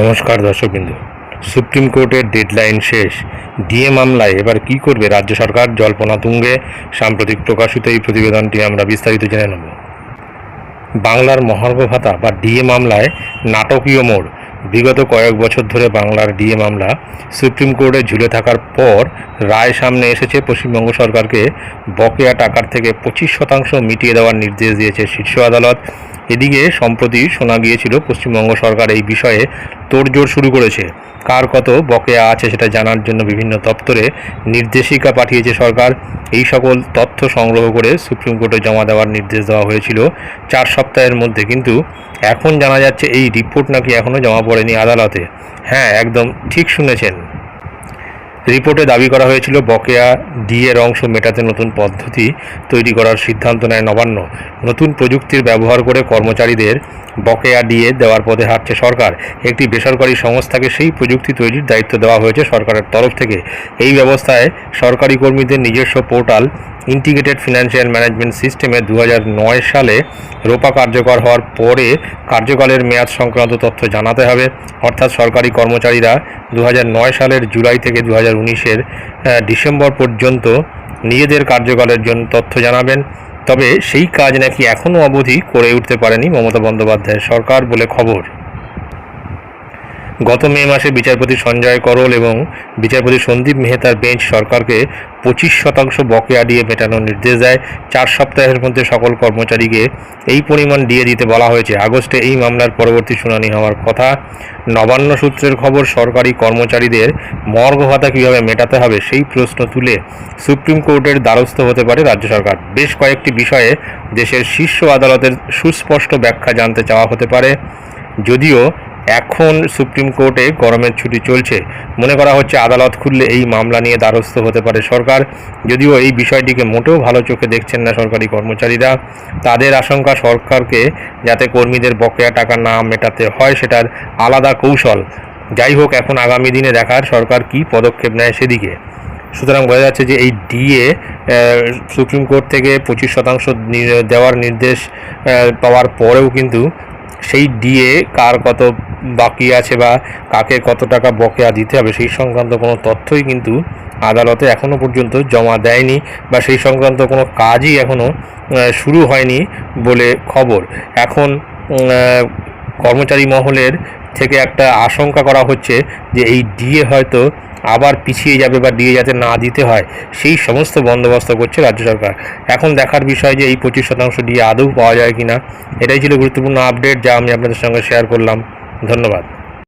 নমস্কার দর্শকবিন্দু। সুপ্রিম কোর্টের ডেডলাইন শেষ। ডিএ মামলায় এবার কি করবে রাজ্য সরকার? জল্পনা তুঙ্গে। সাম্প্রতিক প্রকাশিত এই প্রতিবেদনটি আমরা বিস্তারিত জেনে নেব। বাংলার মহার্ঘ ভাতা বা ডিএ মামলায় নাটকীয় মোড়। বিগত কয়েক বছর ধরে বাংলার ডিএ মামলা সুপ্রিম কোর্টে ঝুলে থাকার পর রায় সামনে এসেছে পশ্চিমবঙ্গ সরকারকে বকেয়া টাকার থেকে পঁচিশ শতাংশ মিটিয়ে দেওয়ার নির্দেশ দিয়েছে শীর্ষ আদালত। এদিকে সম্প্রতি শোনা গিয়েছিল পশ্চিমবঙ্গ সরকার এই বিষয়ে তোড়জোড় শুরু করেছে। কার কত বকেয়া আছে সেটা জানার জন্য বিভিন্ন দপ্তরে নির্দেশিকা পাঠিয়েছে সরকার। এই সকল তথ্য সংগ্রহ করে সুপ্রিম কোর্টে জমা দেওয়ার নির্দেশ দেওয়া হয়েছিল চার সপ্তাহের মধ্যে। কিন্তু এখন জানা যাচ্ছে এই রিপোর্ট নাকি এখনও জমা পড়েনি আদালতে। হ্যাঁ একদম ঠিক শুনেছেন। রিপোর্টে দাবি করা হয়েছিল বকেয়া ডিএর অংশ মেটাতে নতুন পদ্ধতি তৈরি করার সিদ্ধান্ত নেয় নবান্ন। নতুন প্রযুক্তির ব্যবহার করে কর্মচারীদের বকেয়া ডিএ দেওয়ার পথে হাঁটছে সরকার। একটি বেসরকারি সংস্থাকে সেই প্রযুক্তি তৈরির দায়িত্ব দেওয়া হয়েছে সরকারের তরফ থেকে। এই ব্যবস্থায় সরকারি কর্মীদের নিজস্ব পোর্টাল ইন্টিগ্রেটেড ফিনান্সিয়াল ম্যানেজমেন্ট সিস্টেমে দু হাজার নয় সালে রোপা কার্যকর হওয়ার পরে কার্যকালের মেয়াদ সংক্রান্ত তথ্য জানাতে হবে। অর্থাৎ সরকারি কর্মচারীরা দু হাজার নয় সালের জুলাই থেকে দু হাজার ডিসেম্বর পর্যন্ত নিজেদের কার্যকালের জন্য তথ্য জানাবেন। তবে সেই কাজ নাকি এখনও অবধি করে উঠতে পারেনি মমতা বন্দ্যোপাধ্যায়ের সরকার বলে খবর। গত মে মাসে বিচারপতি সঞ্জয় করল এবং বিচারপতি সন্দীপ মেহতার বেঞ্চ সরকারকে পঁচিশ শতাংশ বকেয়া দিয়ে মেটানোর নির্দেশ দেয়। চার সপ্তাহের মধ্যে সকল কর্মচারীকে এই পরিমাণ দিয়ে দিতে বলা হয়েছে। আগস্টে এই মামলার পরবর্তী শুনানি হওয়ার কথা। নবান্ন সূত্রের খবর, সরকারি কর্মচারীদের মর্গ ভাতা কীভাবে মেটাতে হবে সেই প্রশ্ন তুলে সুপ্রিম কোর্টের দ্বারস্থ হতে পারে রাজ্য সরকার। বেশ কয়েকটি বিষয়ে দেশের শীর্ষ আদালতের সুস্পষ্ট ব্যাখ্যা জানতে চাওয়া হতে পারে। যদিও এখন সুপ্রিম কোর্টে গরমের ছুটি চলছে। মনে করা হচ্ছে আদালত খুললে এই মামলা নিয়ে দ্বারস্থ হতে পারে সরকার। যদিও এই বিষয়টিকে মোটেও ভালো চোখে দেখছেন না সরকারি কর্মচারীরা। তাদের আশঙ্কা সরকারকে যাতে কর্মীদের বকেয়া টাকা না মেটাতে হয় সেটার আলাদা কৌশল। যাই হোক, এখন আগামী দিনে দেখার সরকার কি পদক্ষেপ নেয় সেদিকে। সুতরাং বোঝা যাচ্ছে যে এই ডিএ সুপ্রিম কোর্ট থেকে পঁচিশ শতাংশ দেওয়ার নির্দেশ পাওয়ার পরেও কিন্তু সেই ডিএ কার কত বাকি আছে বা কাকে কত টাকা বকেয়া দিতে হবে সেই সংক্রান্ত কোনো তথ্যই কিন্তু আদালতে এখনও পর্যন্ত জমা দেয়নি বা সেই সংক্রান্ত কোনো কাজই এখনও শুরু হয়নি বলে খবর। এখন কর্মচারী মহলের থেকে একটা আশঙ্কা করা হচ্ছে যে এই ডিএ হয়তো আবার পিছিয়ে যাবে বা দিয়ে যাতে না দিতে হয়, সেই সমস্ত বন্দোবস্ত করছে রাজ্য সরকার। এখন দেখার বিষয় যে এই পঁচিশ শতাংশ দিয়ে আদৌ পাওয়া যায় কি না এটাই ছিল গুরুত্বপূর্ণ আপডেট যা আমি আপনাদের সঙ্গে শেয়ার করলাম। ধন্যবাদ।